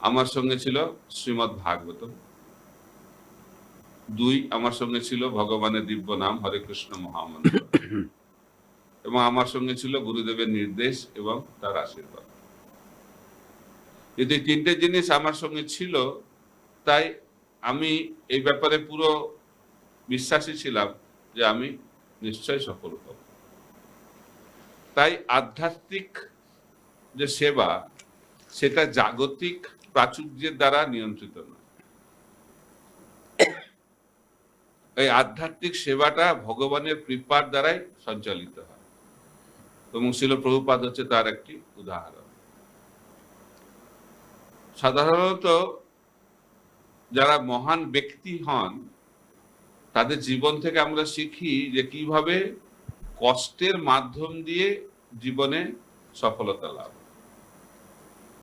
আমার সঙ্গে ছিল শ্রীমৎ ভাগবতম দুই আমার সঙ্গে ছিল ভগবানের দিব্য নাম হরে কৃষ্ণ মহামন্ত্র। এবং আমার সঙ্গে ছিল গুরুদেবের নির্দেশ এবং তার আশীর্বাদ। যদি তিনটে জিনিস আমার সঙ্গে ছিল তাই আমি এই ব্যাপারে পুরো বিশ্বাসী ছিলাম যে আমি নিশ্চয় সফল হব। তাই আধ্যাত্মিক যে সেবা সেটা জাগতিক প্রাচুর্যের দ্বারা নিয়ন্ত্রিত নয়। এই আধ্যাত্মিক সেবাটা ভগবানের কৃপার দ্বারাই সঞ্চালিত হয়। এবং শিল প্রভুপাদ হচ্ছে তার একটি উদাহরণ। সাধারণত যারা মহান ব্যক্তি হন, তাদের জীবন থেকে আমরা শিখি যে কীভাবে কষ্টের মাধ্যম দিয়ে জীবনে সফলতা লাভ